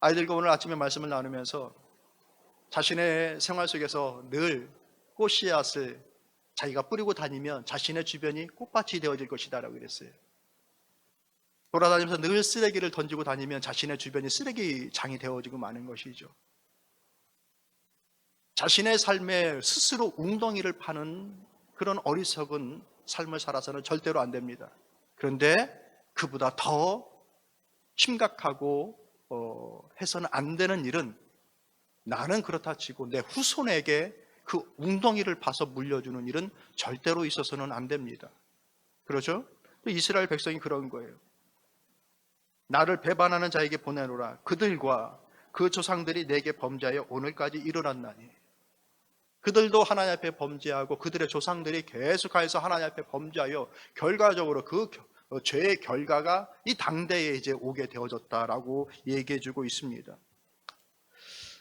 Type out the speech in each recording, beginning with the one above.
아이들과 오늘 아침에 말씀을 나누면서 자신의 생활 속에서 늘 꽃씨앗을 자기가 뿌리고 다니면 자신의 주변이 꽃밭이 되어질 것이다라고 그랬어요. 돌아다니면서 늘 쓰레기를 던지고 다니면 자신의 주변이 쓰레기장이 되어지고 마는 것이죠. 자신의 삶에 스스로 웅덩이를 파는 그런 어리석은 삶을 살아서는 절대로 안 됩니다. 그런데 그보다 더 심각하고 어, 해서는 안 되는 일은 나는 그렇다 치고 내 후손에게 그 웅덩이를 파서 물려주는 일은 절대로 있어서는 안 됩니다. 그렇죠? 또 이스라엘 백성이 그런 거예요. 나를 배반하는 자에게 보내노라. 그들과 그 조상들이 내게 범죄하여 오늘까지 일어났나니. 그들도 하나님 앞에 범죄하고 그들의 조상들이 계속해서 하나님 앞에 범죄하여 결과적으로 그 죄의 결과가 이 당대에 이제 오게 되어졌다라고 얘기해 주고 있습니다.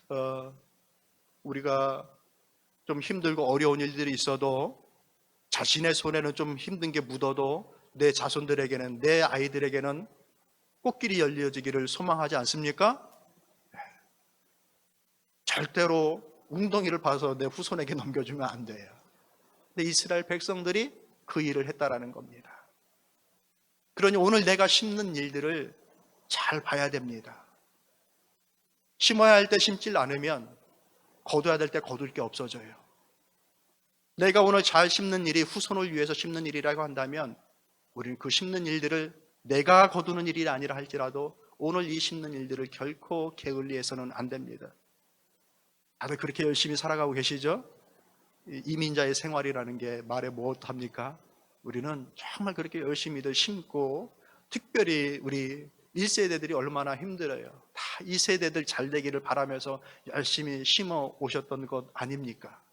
어, 우리가 좀 힘들고 어려운 일들이 있어도 자신의 손에는 좀 힘든 게 묻어도 내 자손들에게는 내 아이들에게는 꽃길이 열려지기를 소망하지 않습니까? 네. 절대로 웅덩이를 봐서 내 후손에게 넘겨주면 안 돼요. 근데 이스라엘 백성들이 그 일을 했다라는 겁니다. 그러니 오늘 내가 심는 일들을 잘 봐야 됩니다. 심어야 할 때 심질 않으면 거둬야 될 때 거둘 게 없어져요. 내가 오늘 잘 심는 일이 후손을 위해서 심는 일이라고 한다면 우리는 그 심는 일들을 내가 거두는 일이 아니라 할지라도 오늘 이 심는 일들을 결코 게을리해서는 안 됩니다. 다들 그렇게 열심히 살아가고 계시죠? 이 이민자의 생활이라는 게 말에 무엇합니까? 우리는 정말 그렇게 열심히들 심고 특별히 우리 1세대들이 얼마나 힘들어요. 다 2세대들 잘 되기를 바라면서 열심히 심어 오셨던 것 아닙니까?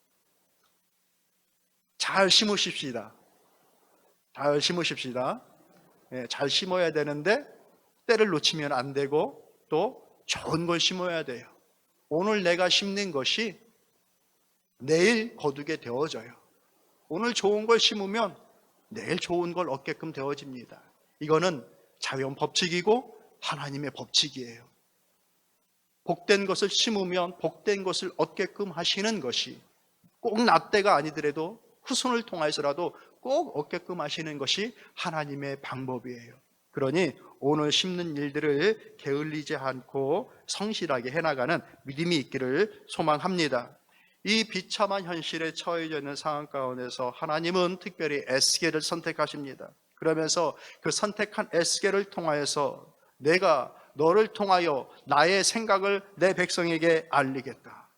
잘 심으십시다. 잘 심으십시다. 예, 잘 심어야 되는데 때를 놓치면 안 되고 또 좋은 걸 심어야 돼요. 오늘 내가 심는 것이 내일 거두게 되어져요. 오늘 좋은 걸 심으면 내일 좋은 걸 얻게끔 되어집니다. 이거는 자연 법칙이고 하나님의 법칙이에요. 복된 것을 심으면 복된 것을 얻게끔 하시는 것이 꼭나 때가 아니더라도 후손을 통해서라도 꼭 얻게끔 하시는 것이 하나님의 방법이에요. 그러니 오늘 심는 일들을 게을리지 않고 성실하게 해나가는 믿음이 있기를 소망합니다. 이 비참한 현실에 처해져 있는 상황 가운데서 하나님은 특별히 에스겔을 선택하십니다. 그러면서 그 선택한 에스겔을 통하여서 내가 너를 통하여 나의 생각을 내 백성에게 알리겠다.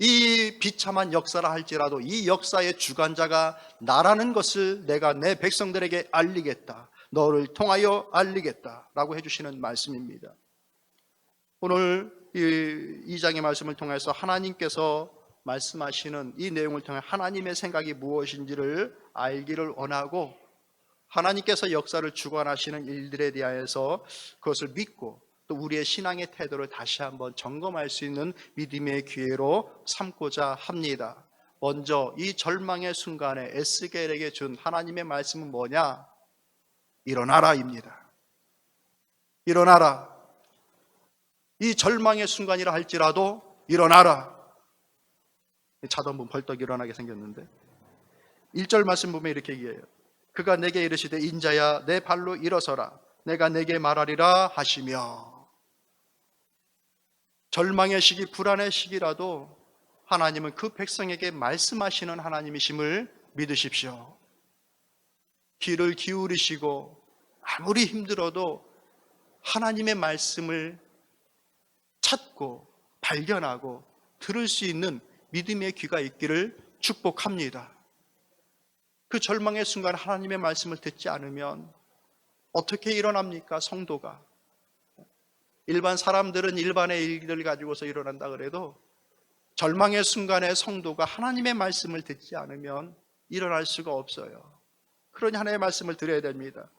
이 비참한 역사라 할지라도 이 역사의 주관자가 나라는 것을 내가 내 백성들에게 알리겠다. 너를 통하여 알리겠다. 라고 해주시는 말씀입니다. 오늘 이 2장의 말씀을 통해서 하나님께서 말씀하시는 이 내용을 통해 하나님의 생각이 무엇인지를 알기를 원하고 하나님께서 역사를 주관하시는 일들에 대하여서 그것을 믿고 또 우리의 신앙의 태도를 다시 한번 점검할 수 있는 믿음의 기회로 삼고자 합니다. 먼저 이 절망의 순간에 에스겔에게 준 하나님의 말씀은 뭐냐? 일어나라입니다. 일어나라. 이 절망의 순간이라 할지라도 일어나라. 자도 한번 벌떡 일어나게 생겼는데 1절 말씀 보면 이렇게 얘기해요. 그가 내게 이르시되 인자야 내 발로 일어서라 내가 내게 말하리라 하시며 절망의 시기 불안의 시기라도 하나님은 그 백성에게 말씀하시는 하나님이심을 믿으십시오. 귀를 기울이시고 아무리 힘들어도 하나님의 말씀을 찾고 발견하고 들을 수 있는 믿음의 귀가 있기를 축복합니다. 그 절망의 순간 하나님의 말씀을 듣지 않으면 어떻게 일어납니까? 성도가. 일반 사람들은 일반의 일들을 가지고서 일어난다 그래도 절망의 순간에 성도가 하나님의 말씀을 듣지 않으면 일어날 수가 없어요. 그러니 하나님의 말씀을 드려야 됩니다.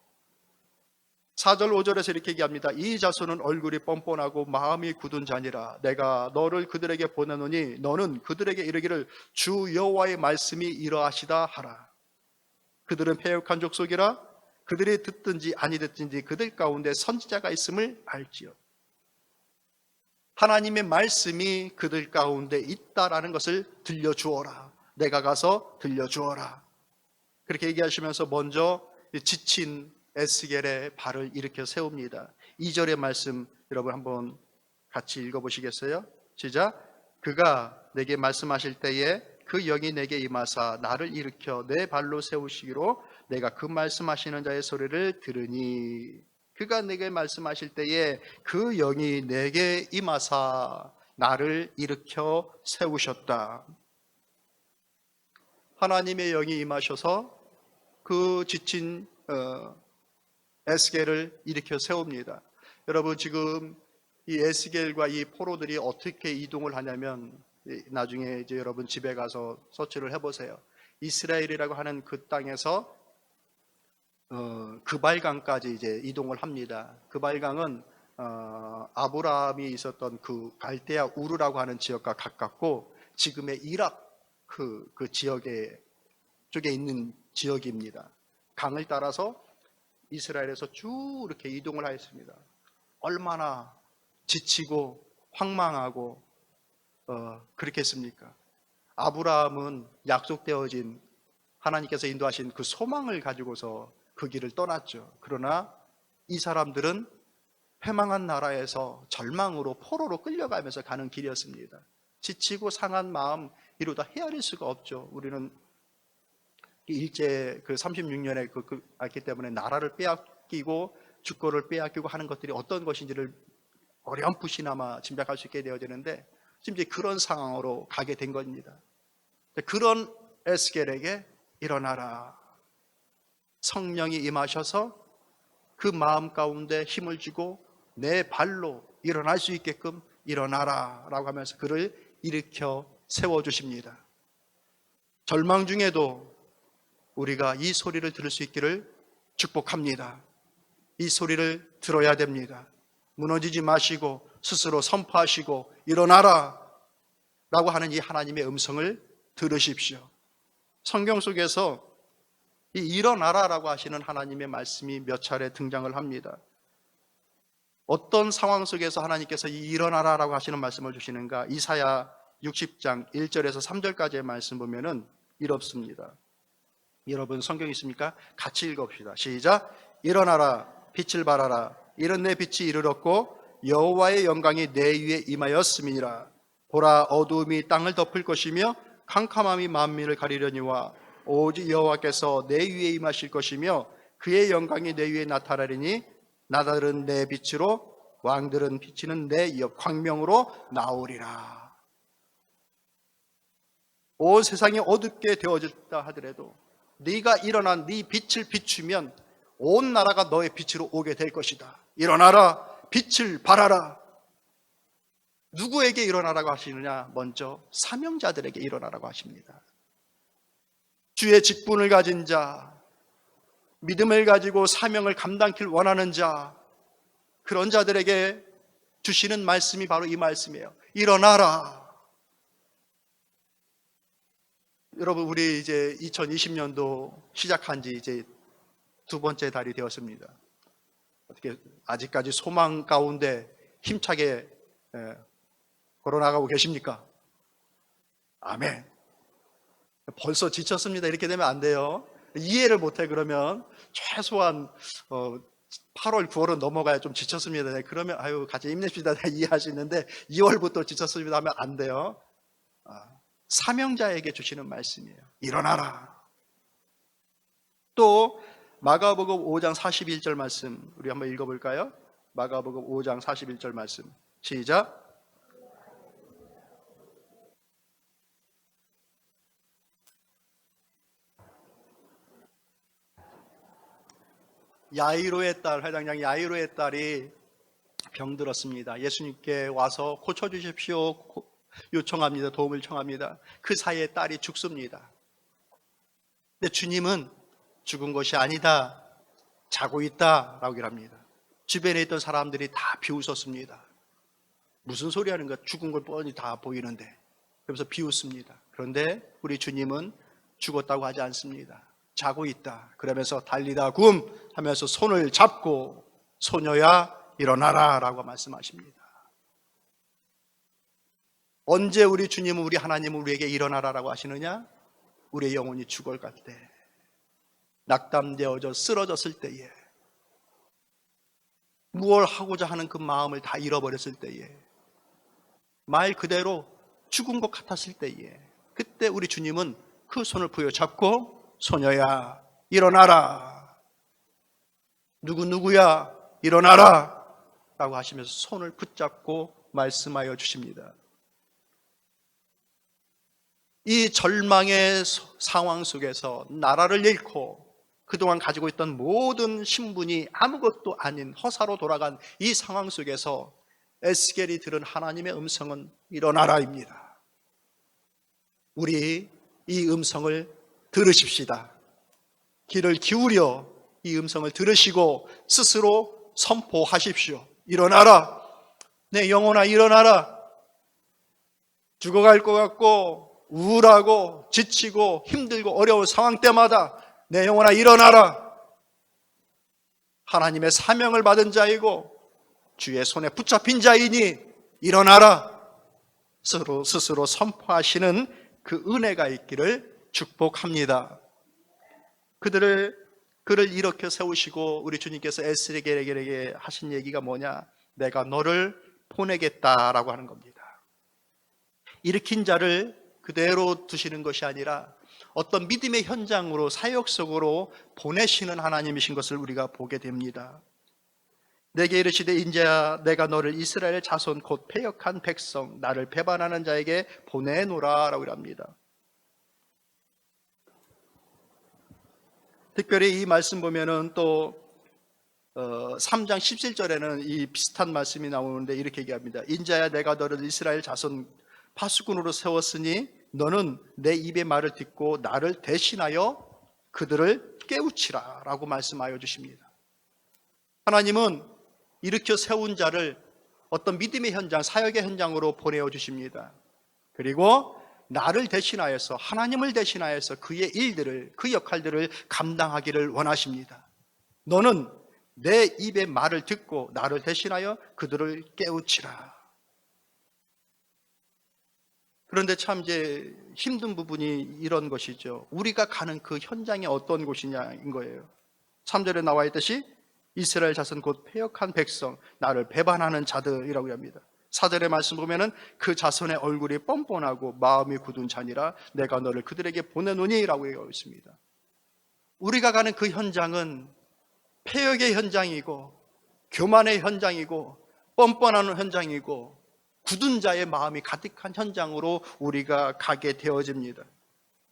4절 5절에서 이렇게 얘기합니다. 이 자손은 얼굴이 뻔뻔하고 마음이 굳은 자니라. 내가 너를 그들에게 보내노니 너는 그들에게 이르기를 주 여호와의 말씀이 이러하시다 하라. 그들은 패역한 족속이라 그들이 듣든지 아니 듣든지 그들 가운데 선지자가 있음을 알지요. 하나님의 말씀이 그들 가운데 있다라는 것을 들려주어라. 내가 가서 들려주어라. 그렇게 얘기하시면서 먼저 지친 에스겔의 발을 일으켜 세웁니다. 2절의 말씀 여러분 한번 같이 읽어보시겠어요? 시작. 그가 내게 말씀하실 때에 그 영이 내게 임하사 나를 일으켜 내 발로 세우시기로 내가 그 말씀하시는 자의 소리를 들으니 그가 내게 말씀하실 때에 그 영이 내게 임하사 나를 일으켜 세우셨다. 하나님의 영이 임하셔서 그 지친 어, 에스겔을 일으켜 세웁니다. 여러분 지금 이 에스겔과 이 포로들이 어떻게 이동을 하냐면 이- 나중에 이제 여러분 집에 가서 서치를 해보세요. 이스라엘이라고 하는 그 땅에서 어, 그발강까지 이제 이동을 합니다. 그발강은 어, 아브라함이 있었던 그 갈대아 우르라고 하는 지역과 가깝고 지금의 이락 그, 그 지역에 쪽에 있는 지역입니다. 강을 따라서 이스라엘에서 쭉 이렇게 이동을 하였습니다. 얼마나 지치고 황망하고 어, 그렇게 했습니까? 아브라함은 약속되어진 하나님께서 인도하신 그 소망을 가지고서 그 길을 떠났죠. 그러나 이 사람들은 패망한 나라에서 절망으로 포로로 끌려가면서 가는 길이었습니다. 지치고 상한 마음 이루다 헤아릴 수가 없죠. 우리는 일제 그 36년에 그, 그 알기 때문에 나라를 빼앗기고 주권을 빼앗기고 하는 것들이 어떤 것인지를 어렴풋이나마 짐작할 수 있게 되어지는데 지금 이제 그런 상황으로 가게 된 겁니다. 그런 에스겔에게 일어나라. 성령이 임하셔서 그 마음 가운데 힘을 주고 내 발로 일어날 수 있게끔 일어나라 라고 하면서 그를 일으켜 세워주십니다. 절망 중에도 우리가 이 소리를 들을 수 있기를 축복합니다. 이 소리를 들어야 됩니다. 무너지지 마시고 스스로 선포하시고 일어나라 라고 하는 이 하나님의 음성을 들으십시오. 성경 속에서 이 일어나라라고 하시는 하나님의 말씀이 몇 차례 등장을 합니다. 어떤 상황 속에서 하나님께서 이 일어나라라고 하시는 말씀을 주시는가? 이사야 60장 1절에서 3절까지의 말씀 보면은 이렇습니다. 여러분 성경 있습니까? 같이 읽읍시다. 시작. 일어나라 빛을 발하라 이런 내 빛이 이르렀고 여호와의 영광이 내 위에 임하였음이니라. 보라 어두움이 땅을 덮을 것이며 캄캄함이 만민을 가리려니와 오직 여호와께서 내 위에 임하실 것이며 그의 영광이 내 위에 나타나리니 나달은 내 빛으로 왕들은 비치는 내 여- 광명으로 나오리라. 온 세상이 어둡게 되어졌다 하더라도 네가 일어난 네 빛을 비추면 온 나라가 너의 빛으로 오게 될 것이다. 일어나라. 빛을 발하라. 누구에게 일어나라고 하시느냐? 먼저 사명자들에게 일어나라고 하십니다. 주의 직분을 가진 자, 믿음을 가지고 사명을 감당길 원하는 자, 그런 자들에게 주시는 말씀이 바로 이 말씀이에요. 일어나라. 여러분, 우리 이제 2020년도 시작한 지 이제 두 번째 달이 되었습니다. 어떻게 아직까지 소망 가운데 힘차게 예, 걸어나가고 계십니까? 아멘. 벌써 지쳤습니다. 이렇게 되면 안 돼요. 이해를 못해 그러면 최소한 어, 8월, 9월은 넘어가야 좀 지쳤습니다. 네, 그러면 아유 같이 힘냅시다. 네, 이해할 수 있는데 2월부터 지쳤습니다 하면 안 돼요. 아, 사명자에게 주시는 말씀이에요. 일어나라. 또 마가복음 5장 41절 말씀 우리 한번 읽어볼까요? 마가복음 5장 41절 말씀 시작. 야이로의 딸 회장장 야이로의 딸이 병들었습니다. 예수님께 와서 고쳐 주십시오 요청합니다. 도움을 청합니다. 그 사이에 딸이 죽습니다. 근데 주님은 죽은 것이 아니다. 자고 있다. 라고 합니다. 주변에 있던 사람들이 다 비웃었습니다. 무슨 소리 하는 거야? 죽은 걸 뻔히 다 보이는데. 그래서 비웃습니다. 그런데 우리 주님은 죽었다고 하지 않습니다. 자고 있다. 그러면서 달리다 굼 하면서 손을 잡고 소녀야 일어나라 라고 말씀하십니다. 언제 우리 주님은 우리 하나님은 우리에게 일어나라라고 하시느냐? 우리의 영혼이 죽어갈 때, 낙담되어져 쓰러졌을 때에, 무얼 하고자 하는 그 마음을 다 잃어버렸을 때에, 말 그대로 죽은 것 같았을 때에, 그때 우리 주님은 그 손을 부여잡고 소녀야 일어나라. 누구 누구야 일어나라. 라고 하시면서 손을 붙잡고 말씀하여 주십니다. 이 절망의 상황 속에서 나라를 잃고 그동안 가지고 있던 모든 신분이 아무것도 아닌 허사로 돌아간 이 상황 속에서 에스겔이 들은 하나님의 음성은 일어나라입니다. 우리 이 음성을 들으십시다. 귀를 기울여 이 음성을 들으시고 스스로 선포하십시오. 일어나라. 내 영혼아 일어나라. 죽어갈 것 같고 우울하고 지치고 힘들고 어려운 상황 때마다 내 영혼아 일어나라. 하나님의 사명을 받은 자이고 주의 손에 붙잡힌 자이니 일어나라. 스스로 스스로 선포하시는 그 은혜가 있기를 축복합니다. 그들을 그를 이렇게 세우시고 우리 주님께서 에스겔에게 하신 얘기가 뭐냐? 내가 너를 보내겠다라고 하는 겁니다. 일으킨 자를 그대로 두시는 것이 아니라 어떤 믿음의 현장으로 사역 속으로 보내시는 하나님이신 것을 우리가 보게 됩니다. 내게 이르시되 인자야 내가 너를 이스라엘 자손 곧 패역한 백성 나를 배반하는 자에게 보내노라라고 합니다. 특별히 이 말씀 보면은 또 어, 3장 17절에는 이 비슷한 말씀이 나오는데 이렇게 얘기합니다. 인자야 내가 너를 이스라엘 자손 파수꾼으로 세웠으니 너는 내 입의 말을 듣고 나를 대신하여 그들을 깨우치라 라고 말씀하여 주십니다. 하나님은 일으켜 세운 자를 어떤 믿음의 현장, 사역의 현장으로 보내어 주십니다. 그리고 나를 대신하여서 하나님을 대신하여서 그의 일들을 그 역할들을 감당하기를 원하십니다. 너는 내 입의 말을 듣고 나를 대신하여 그들을 깨우치라. 그런데 참 이제 힘든 부분이 이런 것이죠. 우리가 가는 그 현장이 어떤 곳이냐인 거예요. 3절에 나와 있듯이 이스라엘 자손 곧 폐역한 백성, 나를 배반하는 자들이라고 합니다. 사절의 말씀 보면은 그 자손의 얼굴이 뻔뻔하고 마음이 굳은 자니라 내가 너를 그들에게 보내노니라고 얘기하고 있습니다. 우리가 가는 그 현장은 폐역의 현장이고 교만의 현장이고 뻔뻔한 현장이고 굳은 자의 마음이 가득한 현장으로 우리가 가게 되어집니다.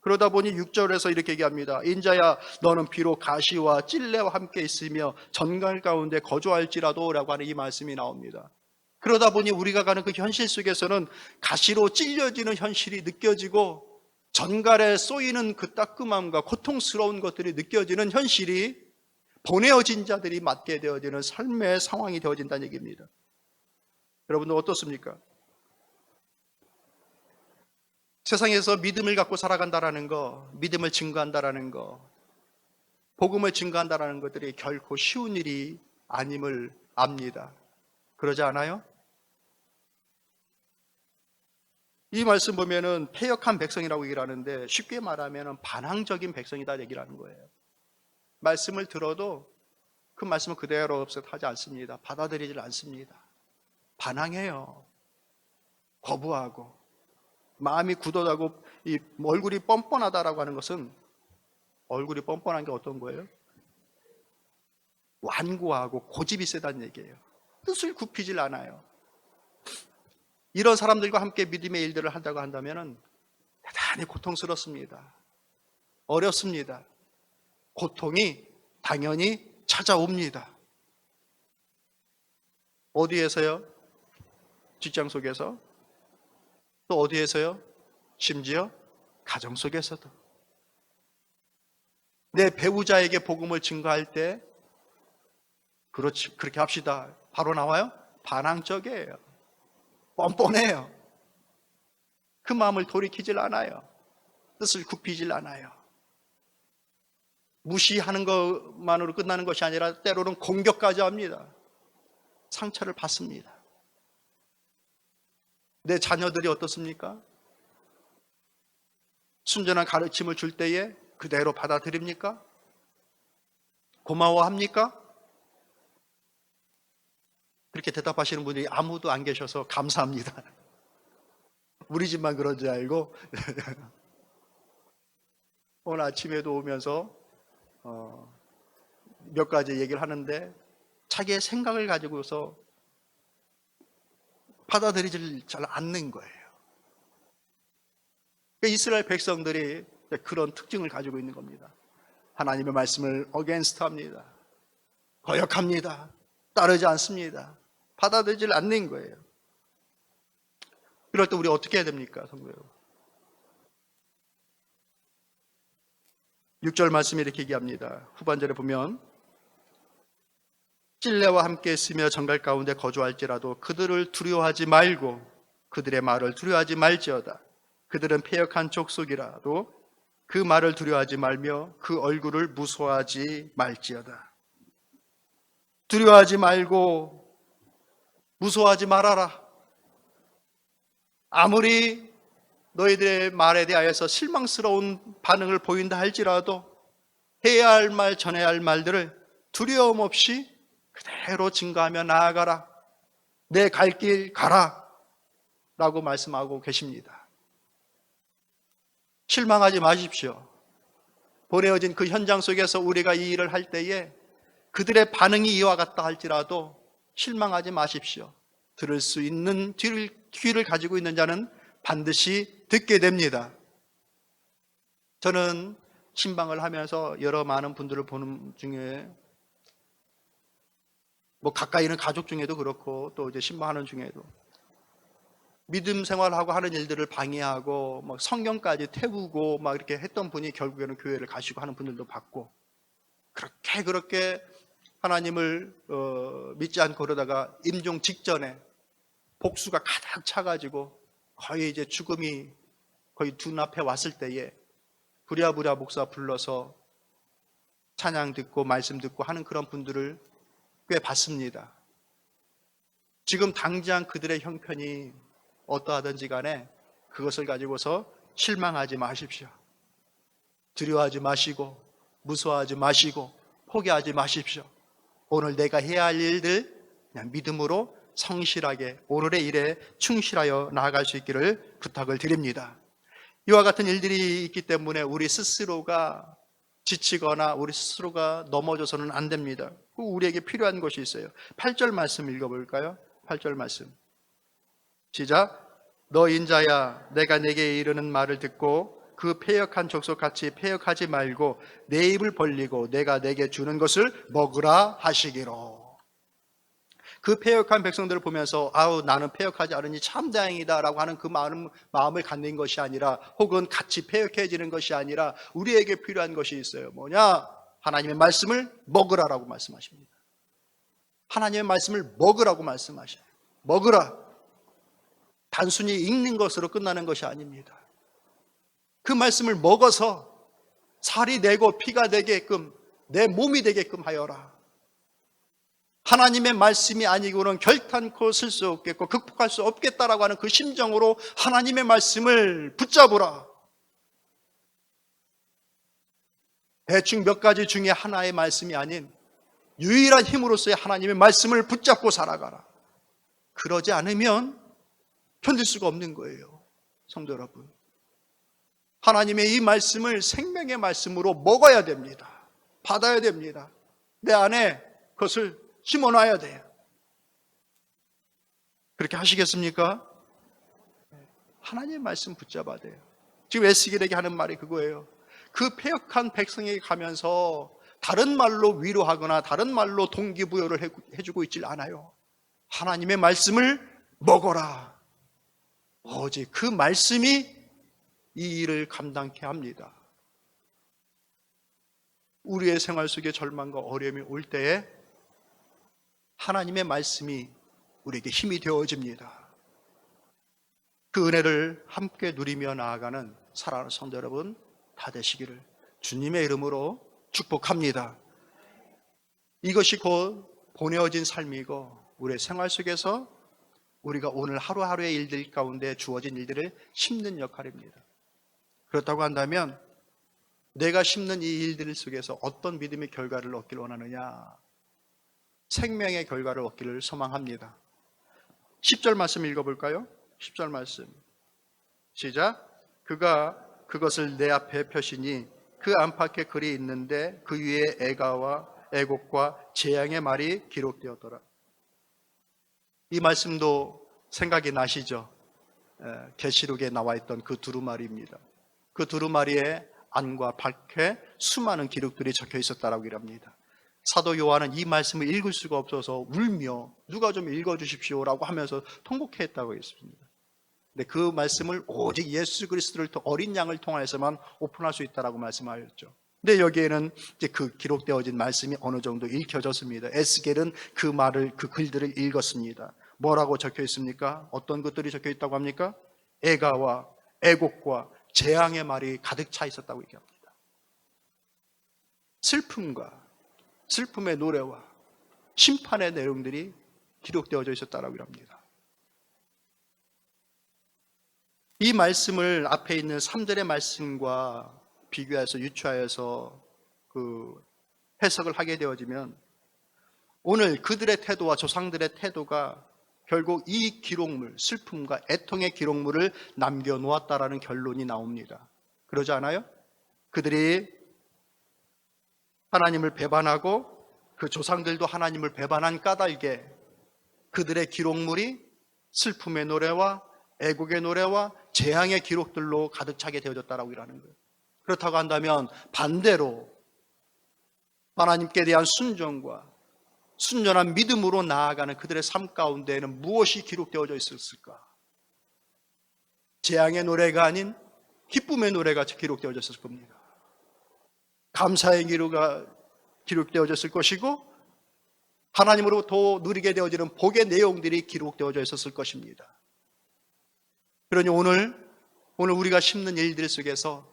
그러다 보니 6절에서 이렇게 얘기합니다. 인자야 너는 비록 가시와 찔레와 함께 있으며 전갈 가운데 거주할지라도 라고 하는 이 말씀이 나옵니다. 그러다 보니 우리가 가는 그 현실 속에서는 가시로 찔려지는 현실이 느껴지고 전갈에 쏘이는 그 따끔함과 고통스러운 것들이 느껴지는 현실이 보내어진 자들이 맞게 되어지는 삶의 상황이 되어진다는 얘기입니다. 여러분들 어떻습니까? 세상에서 믿음을 갖고 살아간다라는 거, 믿음을 증거한다라는 거, 복음을 증거한다라는 것들이 결코 쉬운 일이 아님을 압니다. 그러지 않아요? 이 말씀 보면은 폐역한 백성이라고 얘기를 하는데 쉽게 말하면 반항적인 백성이다 얘기를 하는 거예요. 말씀을 들어도 그 말씀을 그대로 없어하지 않습니다. 받아들이질 않습니다. 반항해요. 거부하고 마음이 굳어가고 이 얼굴이 뻔뻔하다라고 하는 것은 얼굴이 뻔뻔한 게 어떤 거예요? 완고하고 고집이 세다는 얘기예요. 뜻을 굽히질 않아요. 이런 사람들과 함께 믿음의 일들을 한다고 한다면 대단히 고통스럽습니다. 어렵습니다. 고통이 당연히 찾아옵니다. 어디에서요? 직장 속에서? 또 어디에서요? 심지어 가정 속에서도. 내 배우자에게 복음을 증거할 때, 그렇지, 그렇게 합시다. 바로 나와요? 반항적이에요. 뻔뻔해요. 그 마음을 돌이키질 않아요. 뜻을 굽히질 않아요. 무시하는 것만으로 끝나는 것이 아니라 때로는 공격까지 합니다. 상처를 받습니다. 내 자녀들이 어떻습니까? 순전한 가르침을 줄 때에 그대로 받아들입니까? 고마워합니까? 그렇게 대답하시는 분이 아무도 안 계셔서 감사합니다. 우리 집만 그런 줄 알고 오늘 아침에도 오면서 어, 몇 가지 얘기를 하는데 자기의 생각을 가지고서 받아들이질 잘 않는 거예요. 그러니까 이스라엘 백성들이 그런 특징을 가지고 있는 겁니다. 하나님의 말씀을 어게인스트 합니다. 거역합니다. 따르지 않습니다. 받아들이질 않는 거예요. 이럴 때 우리 어떻게 해야 됩니까, 성도 여러분? 6절 말씀이 이렇게 얘기합니다. 후반절에 보면 찔레와 함께 있으며 정갈 가운데 거주할지라도 그들을 두려워하지 말고 그들의 말을 두려워하지 말지어다. 그들은 폐역한 족속이라도 그 말을 두려워하지 말며 그 얼굴을 무서워하지 말지어다. 두려워하지 말고 무서워하지 말아라. 아무리 너희들의 말에 대하여서 실망스러운 반응을 보인다 할지라도 해야 할 말, 전해야 할 말들을 두려움 없이 그대로 증거하며 나아가라. 내 갈 길 가라. 라고 말씀하고 계십니다. 실망하지 마십시오. 보내어진 그 현장 속에서 우리가 이 일을 할 때에 그들의 반응이 이와 같다 할지라도 실망하지 마십시오. 들을 수 있는 귀를, 귀를 가지고 있는 자는 반드시 듣게 됩니다. 저는 신방을 하면서 여러 많은 분들을 보는 중에 뭐 가까이 있는 가족 중에도 그렇고 또 이제 신방하는 중에도 믿음 생활하고 하는 일들을 방해하고 막 성경까지 태우고 막 이렇게 했던 분이 결국에는 교회를 가시고 하는 분들도 봤고 그렇게 그렇게 하나님을 어, 믿지 않고 그러다가 임종 직전에 복수가 가득 차가지고 거의 이제 죽음이 거의 눈앞에 왔을 때에 부랴부랴 목사 불러서 찬양 듣고 말씀 듣고 하는 그런 분들을 꽤 봤습니다. 지금 당장 그들의 형편이 어떠하든지 간에 그것을 가지고서 실망하지 마십시오. 두려워하지 마시고 무서워하지 마시고 포기하지 마십시오. 오늘 내가 해야 할 일들 그냥 믿음으로 성실하게 오늘의 일에 충실하여 나아갈 수 있기를 부탁을 드립니다. 이와 같은 일들이 있기 때문에 우리 스스로가 지치거나 우리 스스로가 넘어져서는 안 됩니다. 우리에게 필요한 것이 있어요. 8절 말씀 읽어볼까요? 8절 말씀. 시작. 너 인자야, 내가 내게 이르는 말을 듣고 그 폐역한 족속같이 폐역하지 말고 내 입을 벌리고 내가 내게 주는 것을 먹으라 하시기로. 그 폐역한 백성들을 보면서 아우 나는 폐역하지 않으니 참 다행이다라고 하는 그 마음, 마음을 갖는 것이 아니라 혹은 같이 폐역해지는 것이 아니라 우리에게 필요한 것이 있어요. 뭐냐? 하나님의 말씀을 먹으라라고 말씀하십니다. 하나님의 말씀을 먹으라고 말씀하셔요. 먹으라. 단순히 읽는 것으로 끝나는 것이 아닙니다. 그 말씀을 먹어서 살이 내고 피가 되게끔 내 몸이 되게끔 하여라. 하나님의 말씀이 아니고는 결탄코 쓸 수 없겠고 극복할 수 없겠다라고 하는 그 심정으로 하나님의 말씀을 붙잡으라. 대충 몇 가지 중에 하나의 말씀이 아닌 유일한 힘으로서의 하나님의 말씀을 붙잡고 살아가라. 그러지 않으면 견딜 수가 없는 거예요. 성도 여러분. 하나님의 이 말씀을 생명의 말씀으로 먹어야 됩니다. 받아야 됩니다. 내 안에 그것을 심어놔야 돼요. 그렇게 하시겠습니까? 하나님의 말씀 붙잡아야 돼요. 지금 에스겔에게 하는 말이 그거예요. 그 폐역한 백성에게 가면서 다른 말로 위로하거나 다른 말로 동기부여를 해주고 있질 않아요. 하나님의 말씀을 먹어라. 오직 그 말씀이 이 일을 감당케 합니다. 우리의 생활 속에 절망과 어려움이 올 때에 하나님의 말씀이 우리에게 힘이 되어집니다. 그 은혜를 함께 누리며 나아가는 사랑하는 성도 여러분 다 되시기를 주님의 이름으로 축복합니다. 이것이 곧 보내어진 삶이고 우리의 생활 속에서 우리가 오늘 하루하루의 일들 가운데 주어진 일들을 심는 역할입니다. 그렇다고 한다면 내가 심는 이 일들 속에서 어떤 믿음의 결과를 얻기를 원하느냐? 생명의 결과를 얻기를 소망합니다. 10절 말씀 읽어볼까요? 10절 말씀. 시작. 그가 그것을 내 앞에 펴시니 그 안팎에 글이 있는데 그 위에 애가와 애곡과 재앙의 말이 기록되었더라. 이 말씀도 생각이 나시죠? 에, 계시록에 나와 있던 그 두루마리입니다. 그 두루마리에 안과 밖에 수많은 기록들이 적혀 있었다라고 합니다. 사도 요한은 이 말씀을 읽을 수가 없어서 울며 누가 좀 읽어 주십시오라고 하면서 통곡했다고 했습니다. 근데 그 말씀을 오직 예수 그리스도를 통- 어린 양을 통해서만 오픈할 수 있다라고 말씀하였죠. 근데 여기에는 이제 그 기록되어진 말씀이 어느 정도 읽혀졌습니다. 에스겔은 그 말을 그 글들을 읽었습니다. 뭐라고 적혀 있습니까? 어떤 것들이 적혀 있다고 합니까? 애가와 애곡과 재앙의 말이 가득 차 있었다고 얘기합니다. 슬픔과 슬픔의 노래와 심판의 내용들이 기록되어져 있었다라고 합니다. 이 말씀을 앞에 있는 3절의 말씀과 비교해서 유추하여서 그 해석을 하게 되어지면 오늘 그들의 태도와 조상들의 태도가 결국 이 기록물, 슬픔과 애통의 기록물을 남겨놓았다라는 결론이 나옵니다. 그러지 않아요? 그들이 하나님을 배반하고 그 조상들도 하나님을 배반한 까닭에 그들의 기록물이 슬픔의 노래와 애국의 노래와 재앙의 기록들로 가득 차게 되어졌다라고 일하는 거예요. 그렇다고 한다면 반대로 하나님께 대한 순종과 순전한 믿음으로 나아가는 그들의 삶 가운데에는 무엇이 기록되어져 있었을까? 재앙의 노래가 아닌 기쁨의 노래가 기록되어졌을 겁니다. 감사의 기로가 기록되어졌을 것이고 하나님으로부터 누리게 되어지는 복의 내용들이 기록되어져 있었을 것입니다. 그러니 오늘 오늘 우리가 심는 일들 속에서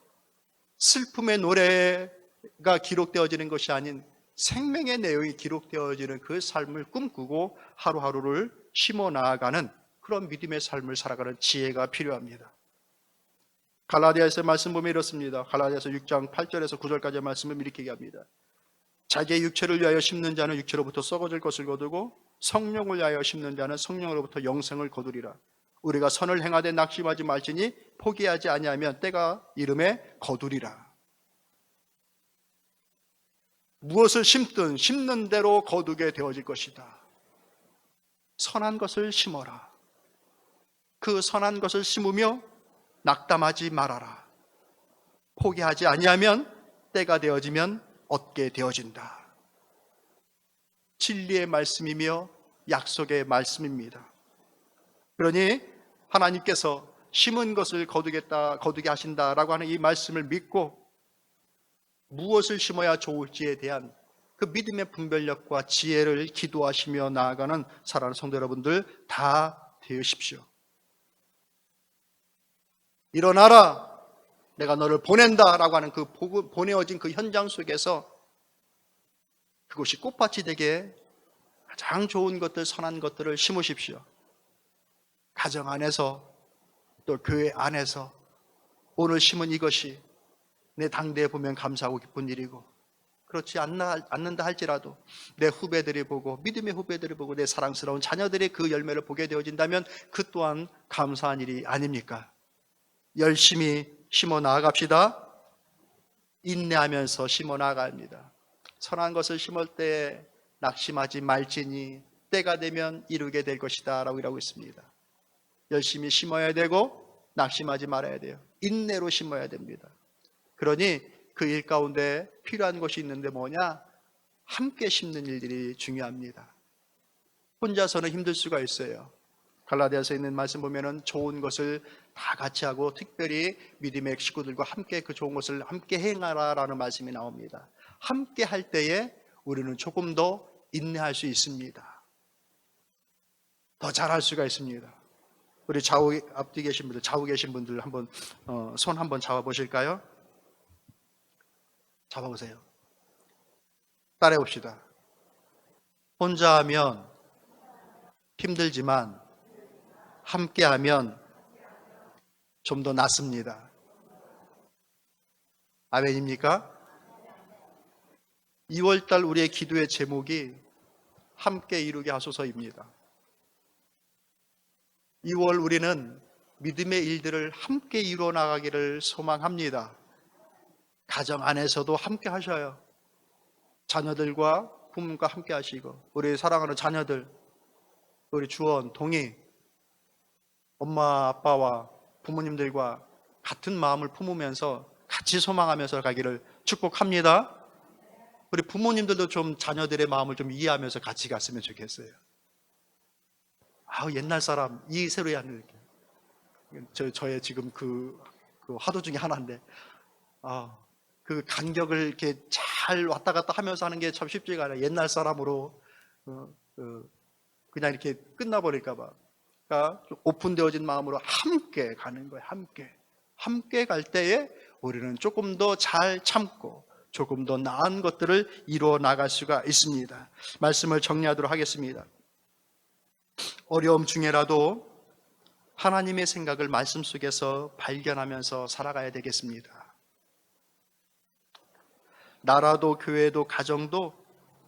슬픔의 노래가 기록되어지는 것이 아닌 생명의 내용이 기록되어지는 그 삶을 꿈꾸고 하루하루를 심어 나아가는 그런 믿음의 삶을 살아가는 지혜가 필요합니다. 갈라디아에서 말씀 보면 이렇습니다. 갈라디아서 6장 8절에서 9절까지의 말씀을 이렇게 얘기합니다. 자기의 육체를 위하여 심는 자는 육체로부터 썩어질 것을 거두고 성령을 위하여 심는 자는 성령으로부터 영생을 거두리라. 우리가 선을 행하되 낙심하지 말지니 포기하지 아니하면 때가 이름에 거두리라. 무엇을 심든 심는 대로 거두게 되어질 것이다. 선한 것을 심어라. 그 선한 것을 심으며 낙담하지 말아라. 포기하지 아니하면 때가 되어지면 얻게 되어진다. 진리의 말씀이며 약속의 말씀입니다. 그러니 하나님께서 심은 것을 거두겠다, 거두게 하신다라고 하는 이 말씀을 믿고 무엇을 심어야 좋을지에 대한 그 믿음의 분별력과 지혜를 기도하시며 나아가는 사랑하는 성도 여러분들 다 되으십시오. 일어나라. 내가 너를 보낸다 라고 하는 그 보- 보내어진 그 현장 속에서 그것이 꽃밭이 되게 가장 좋은 것들, 선한 것들을 심으십시오. 가정 안에서 또 교회 안에서 오늘 심은 이것이 내 당대에 보면 감사하고 기쁜 일이고 그렇지 않나, 않는다 할지라도 내 후배들이 보고 믿음의 후배들이 보고 내 사랑스러운 자녀들이 그 열매를 보게 되어진다면 그 또한 감사한 일이 아닙니까? 열심히 심어 나아갑시다. 인내하면서 심어 나아갑니다. 선한 것을 심을 때 낙심하지 말지니 때가 되면 이루게 될 것이다 라고 일하고 있습니다. 열심히 심어야 되고 낙심하지 말아야 돼요. 인내로 심어야 됩니다. 그러니 그 일 가운데 필요한 것이 있는데 뭐냐? 함께 심는 일들이 중요합니다. 혼자서는 힘들 수가 있어요. 갈라디아서 있는 말씀 보면은 좋은 것을 다 같이 하고 특별히 믿음의 식구들과 함께 그 좋은 것을 함께 행하라라는 말씀이 나옵니다. 함께 할 때에 우리는 조금 더 인내할 수 있습니다. 더 잘할 수가 있습니다. 우리 좌우 앞뒤 계신 분들, 좌우 계신 분들 한번 어, 손 한번 잡아 보실까요? 잡아 보세요. 따라해 봅시다. 혼자 하면 힘들지만 함께 하면 좀 더 낫습니다. 아멘입니까? 2월달 우리의 기도의 제목이 함께 이루게 하소서입니다. 2월 우리는 믿음의 일들을 함께 이루어 나가기를 소망합니다. 가정 안에서도 함께 하셔요. 자녀들과 부모님과 함께 하시고, 우리 사랑하는 자녀들, 우리 주원, 동희, 엄마, 아빠와 부모님들과 같은 마음을 품으면서 같이 소망하면서 가기를 축복합니다. 우리 부모님들도 좀 자녀들의 마음을 좀 이해하면서 같이 갔으면 좋겠어요. 아 옛날 사람 이 새로이 이렇게 저 저의 지금 그, 그 화두 중에 하나인데 아 그 간격을 이렇게 잘 왔다 갔다 하면서 하는 게 참 쉽지가 않아요. 옛날 사람으로 어, 그, 그냥 이렇게 끝나버릴까봐. 오픈되어진 마음으로 함께 가는 거예요. 함께 함께 갈 때에 우리는 조금 더 잘 참고 조금 더 나은 것들을 이루어 나갈 수가 있습니다. 말씀을 정리하도록 하겠습니다. 어려움 중에라도 하나님의 생각을 말씀 속에서 발견하면서 살아가야 되겠습니다. 나라도 교회도 가정도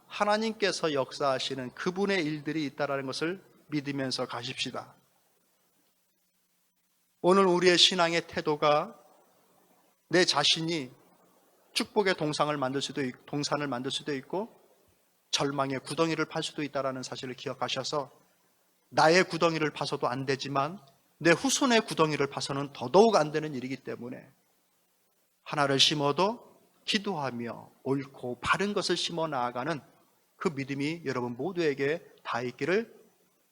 하나님께서 역사하시는 그분의 일들이 있다라는 것을 믿으면서 가십시다. 오늘 우리의 신앙의 태도가 내 자신이 축복의 동상을 만들 수도 있, 동산을 만들 수도 있고 절망의 구덩이를 팔 수도 있다라는 사실을 기억하셔서 나의 구덩이를 파서도 안 되지만 내 후손의 구덩이를 파서는 더더욱 안 되는 일이기 때문에 하나를 심어도 기도하며 옳고 바른 것을 심어 나아가는 그 믿음이 여러분 모두에게 다 있기를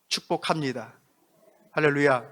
축복합니다. 할렐루야.